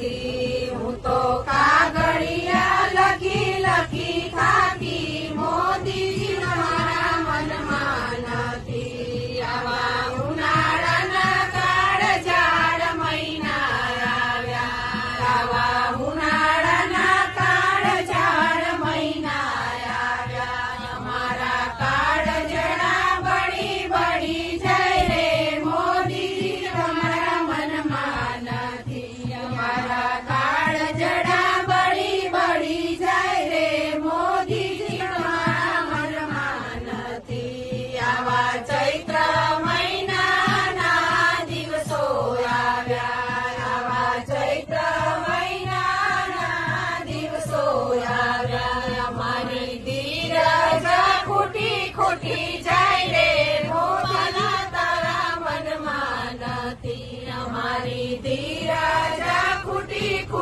ติอุโตกา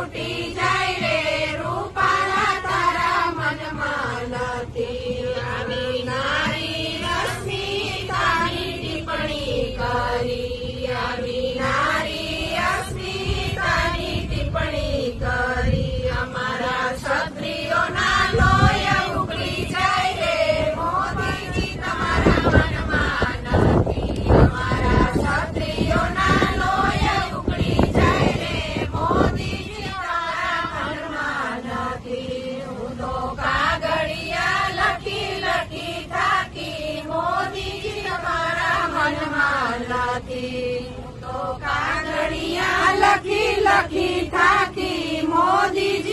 फुटी जाय रे रूपाला तारा मन मानती आणि नारी रश्मी काही टिप्पणी करी. નથી તો કાગળિયા લખી લખી થાકી મોદીજી